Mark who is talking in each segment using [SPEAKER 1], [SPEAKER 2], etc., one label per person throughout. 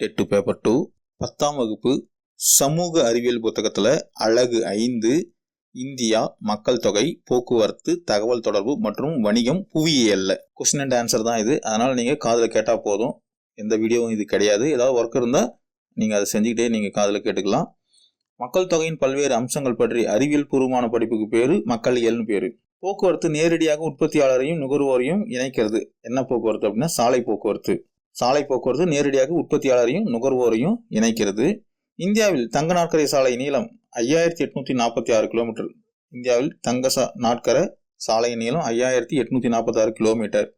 [SPEAKER 1] TET paper two பத்தாம் வகுப்பு. சமூக அறிவியல் புத்தகத்தில் அழகு ஐந்து. இந்தியா மக்கள் தொகை போக்குவரத்து தகவல் தொடர்பு மற்றும் வணிகம் புவியியல்ல. கொஸ்டின் அண்ட் ஆன்சர் தான் இது. அதனால் நீங்கள் காதில் கேட்டால் போதும். எந்த வீடியோவும் இது கிடையாது. ஏதாவது ஒர்க் இருந்தால் நீங்கள் அதை செஞ்சுக்கிட்டே நீங்கள் காதில் கேட்டுக்கலாம். மக்கள் தொகையின் பல்வேறு அம்சங்கள் பற்றி அறிவியல் பூர்வமான படிப்புக்கு பேர் மக்களியல்னு பேர். போக்குவரத்து நேரடியாக உற்பத்தியாளரையும் நுகர்வோரையும் இணைக்கிறது. என்ன போக்குவரத்து அப்படின்னா சாலை போக்குவரத்து. சாலை போக்குவரத்து நேரடியாக உற்பத்தியாளரையும் நுகர்வோரையும் இணைக்கிறது. இந்தியாவில் தங்க நாற்கரை சாலை நீளம் ஐயாயிரத்தி எட்நூத்தி நாற்பத்தி ஆறு கிலோமீட்டர். இந்தியாவில் தங்க சா நாட்கரை சாலை நீளம் ஐயாயிரத்தி எட்நூத்தி நாற்பத்தி ஆறு கிலோமீட்டர்.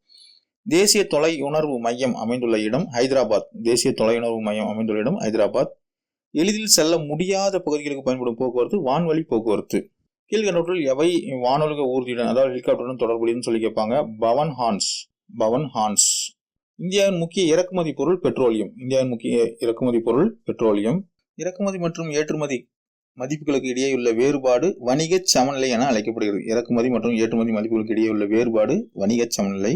[SPEAKER 1] தேசிய தொலை உணர்வு மையம் அமைந்துள்ள இடம் ஹைதராபாத். தேசிய தொலை உணர்வு மையம் அமைந்துள்ள இடம் ஹைதராபாத். எளிதில் செல்ல முடியாத பகுதிகளுக்கு பயன்படும் போக்குவரத்து வான்வழி போக்குவரத்து. கீழ்கண்டவற்றில் எவை வானுலக ஊர்தியுடன் அதாவது ஹெலிகாப்டருடன் தொடர்புடையன்னு சொல்லி கேட்பாங்க. பவன் ஹான்ஸ். பவன் ஹான்ஸ். இந்தியாவின் முக்கிய இறக்குமதி பொருள் பெட்ரோலியம். இந்தியாவின் முக்கிய இறக்குமதி பொருள் பெட்ரோலியம். இறக்குமதி மற்றும் ஏற்றுமதி மதிப்புகளுக்கு இடையே உள்ள வேறுபாடு வணிக சமநிலை என அழைக்கப்படுகிறது. இறக்குமதி மற்றும் ஏற்றுமதி மதிப்புகளுக்கு இடையே உள்ள வேறுபாடு வணிக சமநிலை.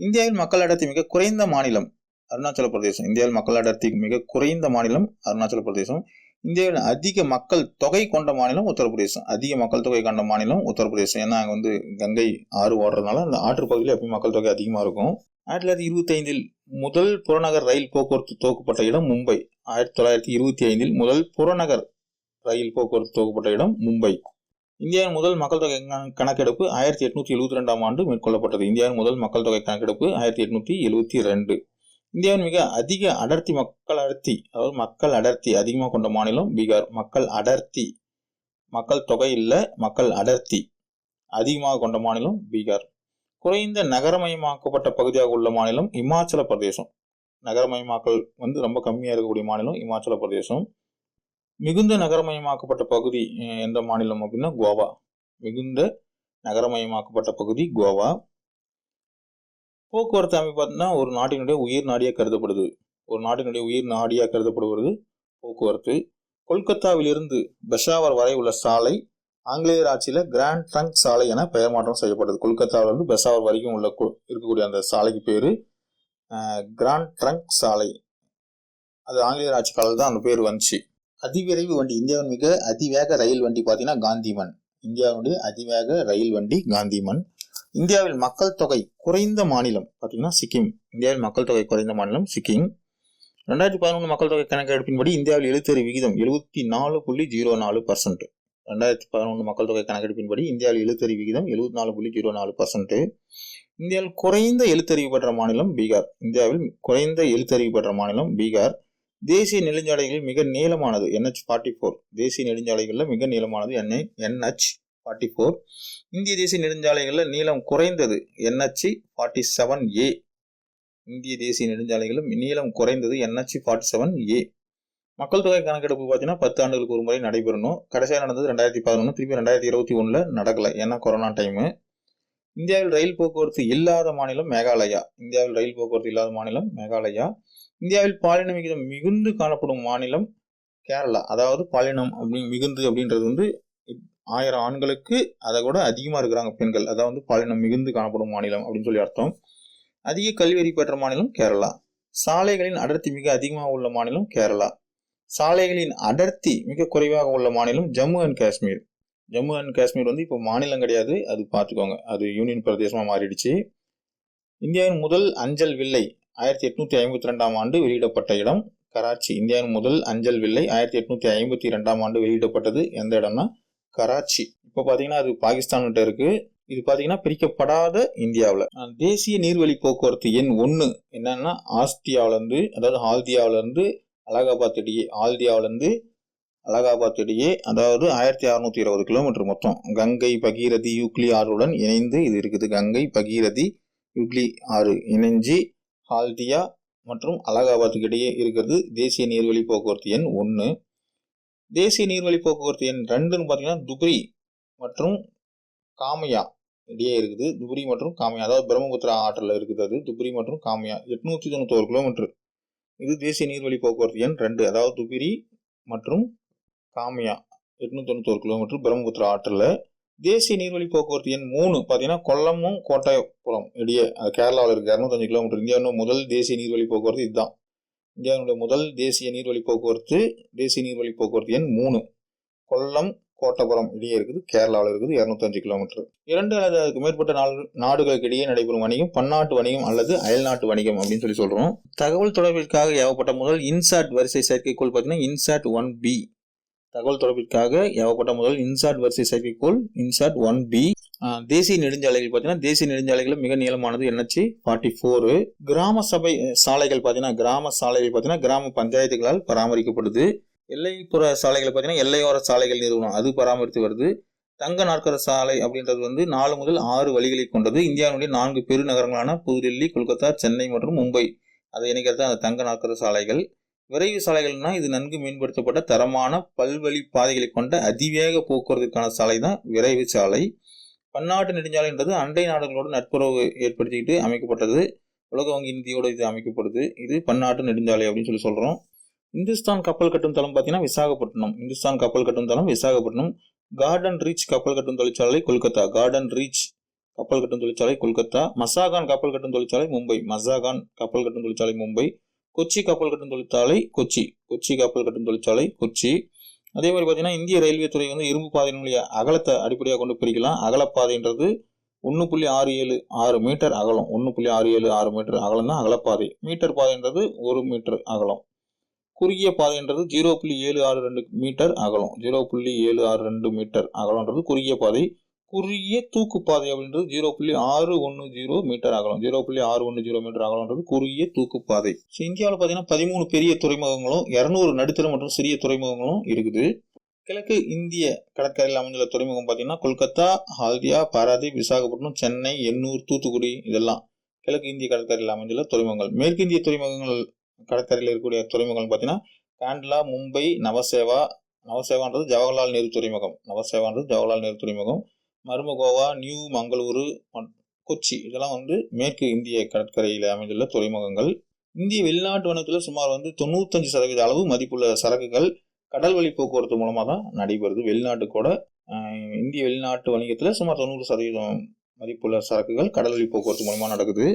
[SPEAKER 1] இந்தியாவில் மக்கள் அடர்த்தி மிக குறைந்த மாநிலம் அருணாச்சல பிரதேசம். இந்தியாவில் மக்கள் அடர்த்தி மிக குறைந்த மாநிலம் அருணாச்சல பிரதேசம். இந்தியாவில் அதிக மக்கள் தொகை கொண்ட மாநிலம் உத்தரப்பிரதேசம். அதிக மக்கள் தொகை கொண்ட மாநிலம் உத்தரப்பிரதேசம். ஏன்னா அங்கே வந்து கங்கை ஆறு ஓடுறதுனால அந்த ஆற்று பகுதியில் எப்பயும் மக்கள் தொகை அதிகமாக இருக்கும். ஆயிரத்தி தொள்ளாயிரத்தி இருபத்தி ஐந்தில் முதல் புறநகர் ரயில் போக்குவரத்து துவக்கப்பட்ட இடம் மும்பை. ஆயிரத்தி தொள்ளாயிரத்தி இருபத்தி ஐந்தில் முதல் புறநகர் ரயில் போக்குவரத்து துவக்கப்பட்ட இடம் மும்பை. இந்தியாவின் முதல் மக்கள் தொகை கணக்கெடுப்பு ஆயிரத்தி எட்நூத்தி எழுபத்தி ரெண்டாம் ஆண்டு மேற்கொள்ளப்பட்டது. இந்தியாவின் முதல் மக்கள் தொகை கணக்கெடுப்பு ஆயிரத்தி எட்நூத்தி எழுபத்தி ரெண்டு. இந்தியாவின் மிக அதிக அடர்த்தி மக்கள் அடர்த்தி அதாவது மக்கள் அடர்த்தி அதிகமாக கொண்ட மாநிலம் பீகார். மக்கள் அடர்த்தி மக்கள் தொகை இல்லை மக்கள் அடர்த்தி அதிகமாக கொண்ட மாநிலம் பீகார். குறைந்த நகரமயமாக்கப்பட்ட பகுதியாக உள்ள மாநிலம் இமாச்சல பிரதேசம். நகரமயமாக்கல் வந்து ரொம்ப கம்மியாக இருக்கக்கூடிய மாநிலம் இமாச்சல பிரதேசம். மிகுந்த நகரமயமாக்கப்பட்ட பகுதி எந்த மாநிலம் அப்படின்னா கோவா. மிகுந்த நகரமயமாக்கப்பட்ட பகுதி கோவா. போக்குவரத்து அமைப்பு பார்த்தீங்கன்னா ஒரு நாட்டினுடைய உயிர் நாடியாக கருதப்படுது. ஒரு நாட்டினுடைய உயிர் நாடியாக கருதப்படுவது போக்குவரத்து. கொல்கத்தாவிலிருந்து பெஷாவர் வரை உள்ள சாலை ஆங்கிலேயர் ஆட்சியில் கிராண்ட் ட்ரங்க் சாலை என பெயர் மாற்றம் செய்யப்பட்டது. கொல்கத்தாவிலிருந்து பெசாவர் வரைக்கும் உள்ள இருக்கக்கூடிய அந்த சாலைக்கு பேர் கிராண்ட் ட்ரங்க் சாலை. அது ஆங்கிலேயர் ஆட்சி காலத்தில் தான் அந்த பேர் வந்துச்சு. அதிவிரைவு வண்டி இந்தியாவின் மிக அதிவேக ரயில் வண்டி பார்த்தீங்கன்னா காந்திமன். இந்தியாவுடைய அதிவேக ரயில் வண்டி காந்திமன். இந்தியாவில் மக்கள் தொகை குறைந்த மாநிலம் பார்த்தீங்கன்னா சிக்கிம். இந்தியாவில் மக்கள் தொகை குறைந்த மாநிலம் சிக்கிம். ரெண்டாயிரத்தி பதினொன்று மக்கள் தொகை கணக்கெடுப்பின்படி இந்தியாவில் எழுத்தறி விகிதம் எழுபத்தி நாலு புள்ளி ஜீரோ நாலு பர்சன்ட் ரெண்டாயிரத்தி பதினொன்று மக்கள் தொகை கணக்கெடுப்பின்படி இந்தியாவில் எழுத்தறிவு விகிதம் எழுபத்தி நாலு புள்ளி ஜீரோ நாலு பர்சன்ட் இந்தியாவில் குறைந்த எழுத்தறிவு பெற்ற மாநிலம் பீகார். இந்தியாவில் குறைந்த எழுத்தறிவு பெற்ற மாநிலம் பீகார். தேசிய நெடுஞ்சாலைகளில் மிக நீளமானது என்ஹெச் ஃபார்ட்டி ஃபோர். தேசிய நெடுஞ்சாலைகளில் மிக நீளமானது என்ஐ என்ஹெச் ஃபார்ட்டி ஃபோர். இந்திய தேசிய நெடுஞ்சாலைகளில் நீளம் குறைந்தது என்ஹெச்சி ஃபார்ட்டி செவன் ஏ. இந்திய தேசிய நெடுஞ்சாலைகளில் நீளம் குறைந்தது என்ஹெச்சி ஃபார்ட்டி செவன் ஏ. மக்கள் தொகை கணக்கெடுப்பு பார்த்தீங்கன்னா பத்து ஆண்டுகளுக்கு ஒரு முறை நடைபெறணும். கடைசியாக நடந்தது ரெண்டாயிரத்தி பதினொன்று திருப்பி ரெண்டாயிரத்தி இருபத்தி ஒன்றில் நடக்கலை. ஏன்னா கொரோனா டைமு இந்தியாவில் ரயில் போக்குவரத்து இல்லாத மாநிலம் மேகாலயா. இந்தியாவில் ரயில் போக்குவரத்து இல்லாத மாநிலம் மேகாலயா. இந்தியாவில் பாலின விகிதம் மிகுந்து காணப்படும் மாநிலம் கேரளா. அதாவது பாலினம் அப்படி மிகுந்து அப்படின்றது வந்து ஆயிரம் ஆண்களுக்கு அதை கூட அதிகமாக இருக்கிறாங்க பெண்கள். அதாவது பாலினம் மிகுந்து காணப்படும் மாநிலம் அப்படின்னு சொல்லி அர்த்தம். அதிக கல்வியறி பெற்ற மாநிலம் கேரளா. சாலைகளின் அடர்த்தி மிக அதிகமாக உள்ள மாநிலம் கேரளா. சாலைகளின் அடர்த்தி மிக குறைவாக உள்ள மாநிலம் ஜம்மு அண்ட் காஷ்மீர். ஜம்மு அண்ட் காஷ்மீர் வந்து இப்போ மாநிலம் கிடையாது. அது பார்த்துக்கோங்க. அது யூனியன் பிரதேசமாக மாறிடுச்சு. இந்தியாவின் முதல் அஞ்சல் வில்லை ஆயிரத்தி எட்நூத்தி ஐம்பத்தி ரெண்டாம் ஆண்டு வெளியிடப்பட்ட இடம். கராச்சி. இந்தியாவின் முதல் அஞ்சல் வில்லை ஆயிரத்தி எட்நூத்தி ஐம்பத்தி ரெண்டாம் ஆண்டு வெளியிடப்பட்டது. எந்த இடம்னா கராச்சி. இப்போ பார்த்தீங்கன்னா அது பாகிஸ்தான்கிட்ட இருக்கு. இது பார்த்தீங்கன்னா பிரிக்கப்படாத இந்தியாவில். தேசிய நீர்வழி போக்குவரத்து எண் ஒன்று என்னன்னா ஆஸ்தியாவிலேருந்து அதாவது ஹால்தியாவிலேருந்து அலகாபாத் இடையே ஆல்தியாவிலேருந்து அலகாபாத் இடையே அதாவது ஆயிரத்தி அறநூற்றி இருபது கிலோமீட்டர் மொத்தம். கங்கை பகீரதி யூக்லி ஆறுடன் இணைந்து இது இருக்குது. கங்கை பகீரதி யூக்லி ஆறு இணைஞ்சி ஹால்தியா மற்றும் அலகாபாத்துக்கு இடையே இருக்கிறது தேசிய நீர்வழி போக்குவரத்து எண் ஒன்று தேசிய நீர்வழி போக்குவரத்து எண் ரெண்டுன்னு பார்த்தீங்கன்னா துப்ரி மற்றும் காமையா இடையே இருக்குது. துப்ரி மற்றும் காமையா அதாவது பிரம்மபுத்திரா ஆற்றில் இருக்குது அது. துப்ரி மற்றும் காமையா எட்நூற்றி தொண்ணூத்தோரு கிலோமீட்டர். இது தேசிய நீர்வழி போக்குவரத்து எண் ரெண்டு. அதாவது துபிரி மற்றும் காமியா. எட்நூத்தி தொண்ணூத்தோரு கிலோமீட்டர் பிரம்மபுத்திரா ஆற்றில். தேசிய நீர்வழி போக்குவரத்து எண் மூணு. பார்த்தீங்கன்னா கொல்லமும் கோட்டாயபுரம் இடையே அது கேரளாவில் இருக்குது இரநூத்தஞ்சு கிலோமீட்டர் இந்தியாவின் முதல் தேசிய நீர்வழி போக்குவரத்து இதுதான். இந்தியாவினுடைய முதல் தேசிய நீர்வழி போக்குவரத்து தேசிய நீர்வழி போக்குவரத்து எண் மூணு. கொல்லம் கோட்டபுரம் இடையே இருக்குது கேரளாவில் இருக்குது இரநூத்தஞ்சு கிலோமீட்டர். இரண்டு அல்லது அதுக்கு மேற்பட்ட நாடுகளுக்கு இடையே நடைபெறும் வணிகம் பன்னாட்டு வணிகம் அல்லது அயல்நாட்டு வணிகம் அப்படின்னு சொல்லி சொல்றோம். தகவல் தொடர்பிற்காக ஏவப்பட்ட முதல் இன்சாட் வரிசை செயற்கைக்கோள் பார்த்தீங்கன்னா இன்சாட் ஒன் பி. தகவல் தொடர்பிற்காக ஏவப்பட்ட முதல் இன்சாட் வரிசை செயற்கைக்கோள் இன்சாட் ஒன் பி. தேசிய நெடுஞ்சாலைகள் பார்த்தீங்கன்னா தேசிய நெடுஞ்சாலைகள் மிக நீளமானது என்ஹெச் ஃபார்ட்டி ஃபோரு. கிராம சபை சாலைகள் பார்த்தீங்கன்னா கிராம சாலைகள் பார்த்தீங்கன்னா கிராம பஞ்சாயத்துகளால் பராமரிக்கப்படுது. எல்லைப்புற சாலைகள் பார்த்தீங்கன்னா எல்லையோர சாலைகள் நிறுவனம். அது பராமரித்து வருது. தங்க நாற்கர சாலை அப்படின்றது வந்து நாலு முதல் ஆறு வழிகளை கொண்டது. இந்தியாவினுடைய நான்கு பெருநகரங்களான புதுடெல்லி கொல்கத்தா சென்னை மற்றும் மும்பை. அதை இணைக்கிறது அந்த தங்க நாற்கர சாலைகள். விரைவு சாலைகள்னா இது நன்கு மேம்படுத்தப்பட்ட தரமான பல்வழி பாதைகளை கொண்ட அதிவேக போக்குவரத்துக்கான சாலை தான் விரைவு சாலை. பன்னாட்டு நெடுஞ்சாலைன்றது அண்டை நாடுகளோடு நட்புறவு ஏற்படுத்திக்கிட்டு அமைக்கப்பட்டது. உலக வங்கி நிதியோடு இது அமைக்கப்படுது. இது பன்னாட்டு நெடுஞ்சாலை அப்படின்னு சொல்லி சொல்கிறோம் இந்துஸ்தான் கப்பல் கட்டும் தளம் பார்த்தீங்கன்னா விசாகப்பட்டினம். இந்துஸ்தான் கப்பல் கட்டும் தளம் விசாகப்பட்டினம். கார்டன் ரீச் கப்பல் கட்டும் தொழிற்சாலை கொல்கத்தா. கார்டன் ரீச் கப்பல் கட்டும் தொழிற்சாலை கொல்கத்தா. மசாகான் கப்பல் கட்டும் தொழிற்சாலை மும்பை. மசாகான் கப்பல் கட்டும் தொழிற்சாலை மும்பை. கொச்சி கப்பல் கட்டும் தொழிற்சாலை கொச்சி கொச்சி கப்பல் கட்டும் தொழிற்சாலை கொச்சி அதே மாதிரி பார்த்தீங்கன்னா இந்திய ரயில்வே துறை வந்து இரும்பு பாதையினுடைய அகலத்தை அடிப்படையாக கொண்டு பிரிக்கலாம். அகலப்பாதைன்றது ஒன்று புள்ளி ஆறு ஏழு ஆறு மீட்டர் அகலம். ஒன்று புள்ளி ஆறு ஏழு ஆறு மீட்டர் அகலம் தான் அகலப்பாதை. மீட்டர் பாதைன்றது ஒரு மீட்டர் அகலம். குறுகிய பாதைன்றது ஜீரோ புள்ளி ஏழு ஆறு ரெண்டு மீட்டர் அகலம். ஜீரோ புள்ளி ஏழு ஆறு ரெண்டு மீட்டர் அகலம்ன்றது குறுகிய பாதை. குறுகிய தூக்கு பாதை அப்படின்றது ஜீரோ புள்ளி ஆறு ஒன்று ஜீரோ மீட்டர் அகலம். ஜீரோ புள்ளி ஆறு ஒன்று ஜீரோ மீட்டர் அகலம்ன்றது குறுகிய தூக்கு பாதை. ஸோ இந்தியாவில் பார்த்தீங்கன்னா பதிமூணு பெரிய துறைமுகங்களும் இரநூறு நடுத்தர மற்றும் சிறிய துறைமுகங்களும் இருக்குது. கிழக்கு இந்திய கடற்கரையில் அமைந்துள்ள துறைமுகம் பார்த்தீங்கன்னா கொல்கத்தா ஹால்தியா பாராதீப் விசாகப்பட்டினம் சென்னை எண்ணூர் தூத்துக்குடி இதெல்லாம் கிழக்கு இந்திய கடற்கரையில் அமைந்துள்ள துறைமுகங்கள். மேற்கு இந்திய துறைமுகங்கள் கடற்கரையில் இருக்கக்கூடிய துறைமுகங்கள் பார்த்தீங்கன்னா காண்ட்லா மும்பை நவசேவா நவசேவான்றது ஜவஹர்லால் நேரு துறைமுகம். நவசேவான்றது ஜவஹர்லால் நேரு துறைமுகம். மருமகோவா நியூ மங்களூரு கொச்சி இதெல்லாம் வந்து மேற்கு இந்திய கடற்கரையில் அமைந்துள்ள துறைமுகங்கள். இந்திய வெளிநாட்டு வணிகத்தில் சுமார் வந்து தொண்ணூத்தஞ்சு சதவீத அளவு மதிப்புள்ள சரக்குகள் கடல் வழி போக்குவரத்து மூலமாக தான் நடைபெறுது. வெளிநாட்டு கூட இந்திய வெளிநாட்டு வணிகத்தில் சுமார் தொண்ணூறு சதவீதம் மதிப்புள்ள சரக்குகள் கடல் போக்குவரத்து மூலமாக நடக்குது.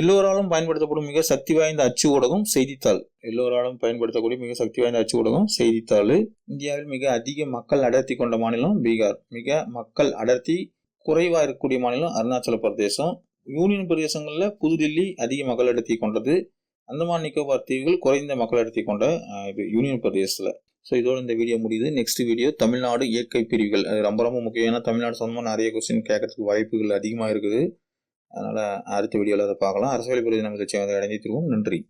[SPEAKER 1] எல்லோராலும் பயன்படுத்தப்படும் மிக சக்தி வாய்ந்த அச்சு ஊடகம் செய்தித்தாள். எல்லோராலும் பயன்படுத்தக்கூடிய மிக சக்தி வாய்ந்த அச்சு ஊடகம் செய்தித்தாள். இந்தியாவில் மிக அதிக மக்கள் அடர்த்தி கொண்ட மாநிலம் பீகார். மிக மக்கள் அடர்த்தி குறைவாக இருக்கக்கூடிய மாநிலம் அருணாச்சல பிரதேசம். யூனியன் பிரதேசங்களில் புதுடில்லி அதிக மக்கள் அடர்த்தி கொண்டது. அந்தமான் நிக்கோபார் தீவுகள் குறைந்த மக்கள் அடர்த்தி கொண்ட இது யூனியன் பிரதேசத்தில். ஸோ இதோட இந்த வீடியோ முடியுது. நெக்ஸ்ட் வீடியோ தமிழ்நாடு இயற்கை பிரிவுகள். அது ரொம்ப ரொம்ப முக்கியம் ஏன்னா தமிழ்நாடு சொந்தமாக நிறைய கொஸ்டின் கேட்கறதுக்கு வாய்ப்புகள் அதிகமாக இருக்குது. அதனால் அடுத்த வீடியோவில் அதை பார்க்கலாம். அரசியல் பிரிவு நமக்கு அடைஞ்சி திருவோம் நன்றி.